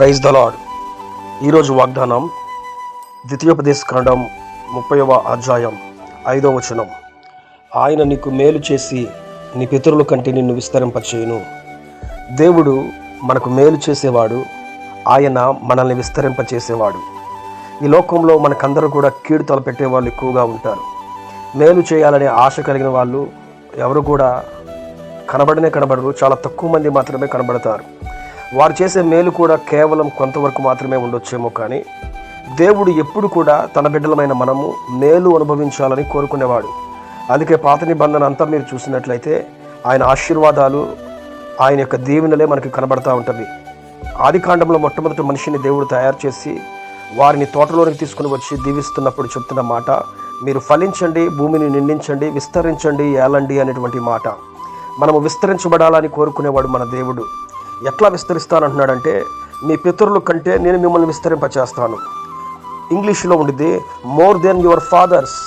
Praise the lord ఈరోజు వాగ్దానం ద్వితీయోపదేశ కాండం ముప్పైవ అధ్యాయం ఐదవ వచనం. ఆయన నీకు మేలు చేసి నీ పితరుల కంటే నిన్ను విస్తరింపచేయును. దేవుడు మనకు మేలు చేసేవాడు ఆయన మనల్ని విస్తరింపచేసేవాడు. ఈ లోకంలో మనకందరూ కూడా కీడు తలపెట్టే వాళ్ళు ఎక్కువగా ఉంటారు. మేలు చేయాలనే ఆశ కలిగిన వాళ్ళు ఎవరు కూడా కనబడనే కనబడరు చాలా తక్కువ మంది మాత్రమే కనబడతారు. వారు చేసే మేలు కూడా కేవలం కొంతవరకు మాత్రమే ఉండొచ్చేమో కానీ దేవుడు ఎప్పుడు కూడా తన బిడ్డలమైన మనము మేలు అనుభవించాలని కోరుకునేవాడు. అందుకే పాత నిబంధన అంతా మీరు చూసినట్లయితే ఆయన ఆశీర్వాదాలు ఆయన యొక్క దీవెనలే మనకి కనబడతా ఉంటుంది ఆది కాండంలో మొట్టమొదటి మనిషిని దేవుడు తయారు చేసి వారిని తోటలోనికి తీసుకుని వచ్చి దీవిస్తున్నప్పుడు చెప్తున్న మాట మీరు ఫలించండి భూమిని నిండించండి విస్తరించండి ఏలండి అనేటువంటి మాట. మనము విస్తరించబడాలని కోరుకునేవాడు మన దేవుడు. ఎట్లా విస్తరిస్తానంటున్నాడంటే మీ పితరుల కంటే నేను మిమ్మల్ని విస్తరింపచేస్తాను. ఇంగ్లీష్లో ఉండిద్ది మోర్ దెన్ యువర్ ఫాదర్స్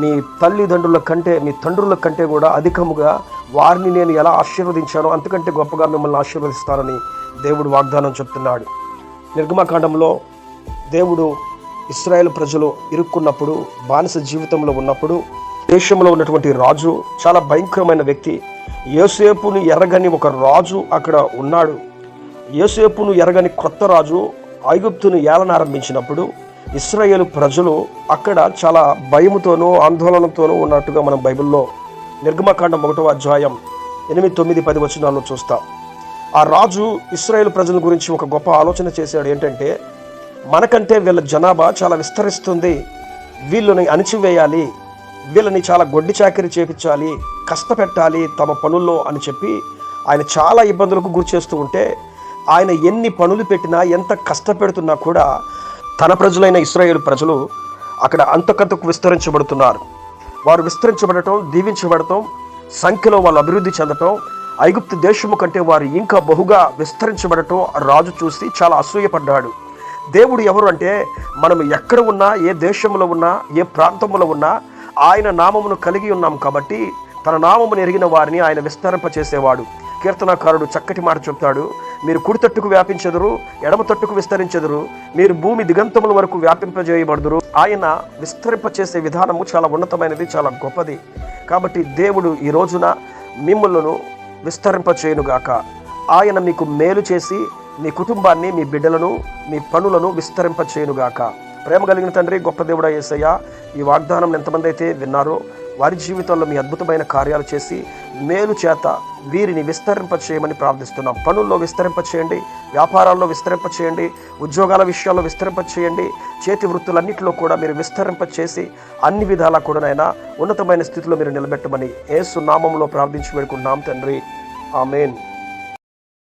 మీ తల్లిదండ్రుల కంటే మీ తండ్రుల కంటే కూడా అధికముగా వారిని నేను ఎలా ఆశీర్వదించానో అంతకంటే గొప్పగా మిమ్మల్ని ఆశీర్వదిస్తానని దేవుడు వాగ్దానం చెప్తున్నాడు. నిర్గమకాండంలో దేవుడు ఇస్రాయేల్ ప్రజలు ఇరుక్కున్నప్పుడు బానిస జీవితంలో ఉన్నప్పుడు దేశంలో ఉన్నటువంటి రాజు చాలా భయంకరమైన వ్యక్తి యోసేపును ఎరగని ఒక రాజు అక్కడ ఉన్నాడు. యోసేపును ఎరగని కొత్త రాజు ఐగుప్తును ఏలనారంభించినప్పుడు ఇస్రాయేల్ ప్రజలు అక్కడ చాలా భయముతోనూ ఆందోళనతోనూ ఉన్నట్టుగా మనం బైబిల్లో నిర్గమకాండం ఒకటో అధ్యాయం ఎనిమిది తొమ్మిది పది వచనాల్లో చూస్తాం. ఆ రాజు ఇస్రాయేల్ ప్రజల గురించి ఒక గొప్ప ఆలోచన చేశాడు. ఏంటంటే మనకంటే వీళ్ళ జనాభా చాలా విస్తరిస్తుంది. వీళ్ళని అణిచివేయాలి. వీళ్ళని చాలా గొడ్డి చాకరీ చేపించాలి కష్టపెట్టాలి తమ పనుల్లో అని చెప్పి ఆయన చాలా ఇబ్బందులకు గురి చేస్తూ ఉంటే ఆయన ఎన్ని పనులు పెట్టినా ఎంత కష్టపెడుతున్నా కూడా తన ప్రజలైన ఇస్రాయేల్ ప్రజలు అక్కడ అంతకంతకు విస్తరించబడుతున్నారు. వారు విస్తరించబడటం దీవించబడటం సంఖ్యలో వాళ్ళు అభివృద్ధి చెందటం ఐగుప్తు దేశము కంటే వారు ఇంకా బహుగా విస్తరించబడటం రాజు చూసి చాలా అసూయపడ్డాడు. దేవుడు ఎవరు అంటే మనం ఎక్కడ ఉన్నా ఏ దేశంలో ఉన్నా ఏ ప్రాంతంలో ఉన్నా ఆయన నామమును కలిగి ఉన్నాం కాబట్టి తన నామమును ఎరిగిన వారిని ఆయన విస్తరింపచేసేవాడు. కీర్తనకారుడు చక్కటి మాట చెప్తాడు. మీరు కుడి తట్టుకు వ్యాపించెదరు ఎడమ తట్టుకు విస్తరించెదరు మీరు భూమి దిగంతముల వరకు వ్యాపింపజేయబడుదురు. ఆయన విస్తరింపచేసే విధానము చాలా ఉన్నతమైనది చాలా గొప్పది. కాబట్టి దేవుడు ఈ రోజున మిమ్మల్ని విస్తరింపచేయునుగాక ఆయన మీకు మేలు చేసి మీ కుటుంబాన్ని మీ బిడ్డలను మీ పనులను విస్తరింపచేయునుగాక ప్రేమ కలిగిన తండ్రి గొప్ప దేవుడా యేసయ్య ఈ వాగ్దానం ఎంతమంది అయితే విన్నారో వారి జీవితంలో మీ అద్భుతమైన కార్యాలు చేసి మేలు చేత వీరిని విస్తరింపచేయమని ప్రార్థిస్తున్నాం. పనుల్లో విస్తరింపచేయండి వ్యాపారాల్లో విస్తరింపచేయండి ఉద్యోగాల విషయాల్లో విస్తరింపచేయండి చేతి వృత్తులన్నింటిలో కూడా మీరు విస్తరింపచేసి అన్ని విధాలా కూడానైనా ఉన్నతమైన స్థితిలో మీరు నిలబెట్టమని ఏసు నామంలో ప్రార్థించి వేడుకుంటున్నాం తండ్రి. ఆమెన్.